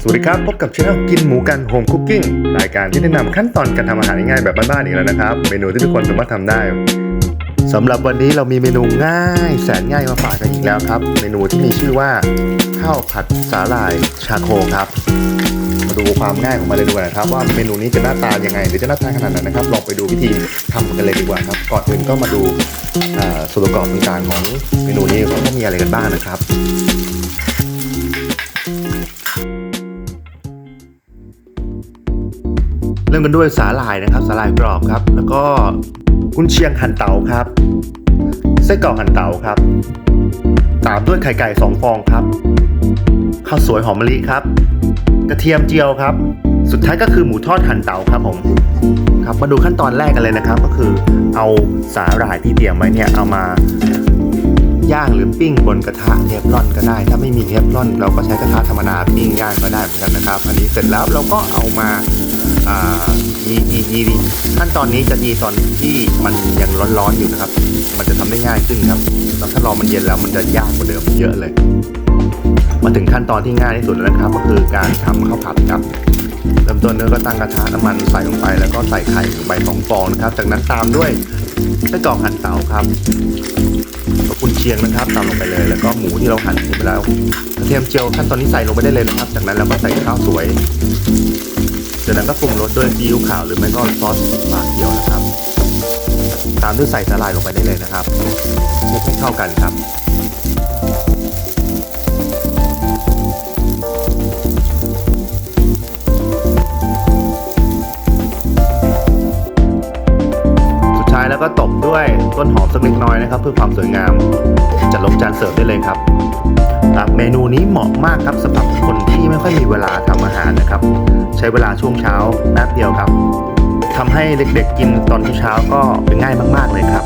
สวัสดีครับ พบกับช่องกินหมูกันโฮมคุกกิ้งรายการที่แนะนำขั้นตอนการทำอาหารง่ายๆแบบบ้านๆอีกแล้วนะครับ เมนูที่ทุกคนสามารถทำได้สำหรับวันนี้เรามีเมนูง่ายแสนง่ายมาฝากกันอีกแล้วครับ เมนูที่มีชื่อว่า ข้าวผัดสาหร่ายชาโคครับมาดูความง่ายของมันเลยดีกว่านะครับ ว่าเมนูนี้จะหน้าตายังไง หรือจะหน้าตาขนาดไหนนะครับลองไปดูวิธีทำกันเลยดีกว่าครับก่อนอื่นก็มาดูส่วนประกอบต่างๆของเมนูนี้ว่าเขามีอะไรกันบ้างนะครับ เริ่มกันด้วยสาหร่ายนะครับสาหร่ายกรอบครับ แล้วก็กุนเชียงหั่นเตาครับไส้กรอกหั่นเตาครับ ตามด้วยไข่ไก่สองฟองครับข้าวสวยหอมมะลิครับ กระเทียมเจียวครับ สุดท้ายก็คือหมูทอดหั่นเตาครับผมครับมาดูขั้นตอนแรกกันเลยนะครับ ก็คือเอาสาหร่ายที่เตรียมไว้เนี่ยเอามาย่างหรือปิ้งบนกระทะเทฟลอนก็ได้ ถ้าไม่มีเทฟลอนเราก็ใช้กระทะธรรมดาปิ้งย่างก็ได้เหมือนกันนะครับ อันนี้เสร็จแล้วเราก็เอามา อ่ายียียีขั้นตอนนี้จะยีตอนที่มันยังร้อนๆอยู่นะครับ มันจะทำได้ง่ายขึ้นครับแล้วถ้ารอมันเย็นแล้วมันจะยากกว่าเดิมเยอะเลย มาถึงขั้นตอนที่ง่ายที่สุดแล้วครับ ก็คือการทำข้าวผัดครับเริ่มต้นเนื้อก็ตั้งกระทะน้ำมันใส่ลงไปแล้วก็ใส่ไข่ลงไปสองฟองนะครับ จากนั้นตามด้วยไส้กรอกหั่นเตาครับแล้วกุนเชียงนะครับตามลงไปเลย แล้วก็หมูที่เราหั่นเสร็จไปแล้วกระเทียมเจียวขั้นตอนนี้ใส่ลงไปได้เลยนะครับ จากนั้นเราก็ใส่ข้าวสวย จากนั้นก็ปรุงรสด้วยซีอิ๊วขาวหรือไม่ก็ซอสปลาเขียวนะครับ ตามด้วยใส่สาหร่ายลงไปได้เลยนะครับคลุกให้เข้ากันครับสุดท้ายแล้วก็ตบด้วยต้นหอมสักเล็กน้อยนะครับ เพื่อความสวยงามจัดลงจานเสิร์ฟได้เลยครับครับเมนูนี้เหมาะมากครับสำหรับคน ที่ไม่ค่อยมีเวลาทำอาหารนะครับ ใช้เวลาช่วงเช้าแป๊บเดียวครับทำให้เด็กๆกินตอนเช้าก็เป็นง่ายมากๆเลยครับ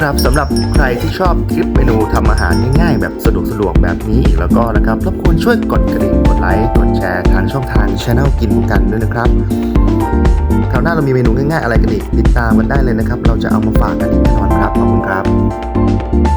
ครับสำหรับใครที่ชอบคลิปเมนูทำอาหารง่ายๆแบบสะดวกสะดวกแบบนี้อีกแล้วก็นะครับรบกวนช่วยกดกระดิ่งกดไลค์กดแชร์ทางช่องทางช anel กินกันด้วยนะครับคราวหน้าเรามีเมนูง่ายๆอะไรกันอีกติดตามกันได้เลยนะครับ เราจะเอามาฝากกันอีกแน่นอนครับขอบคุณครับ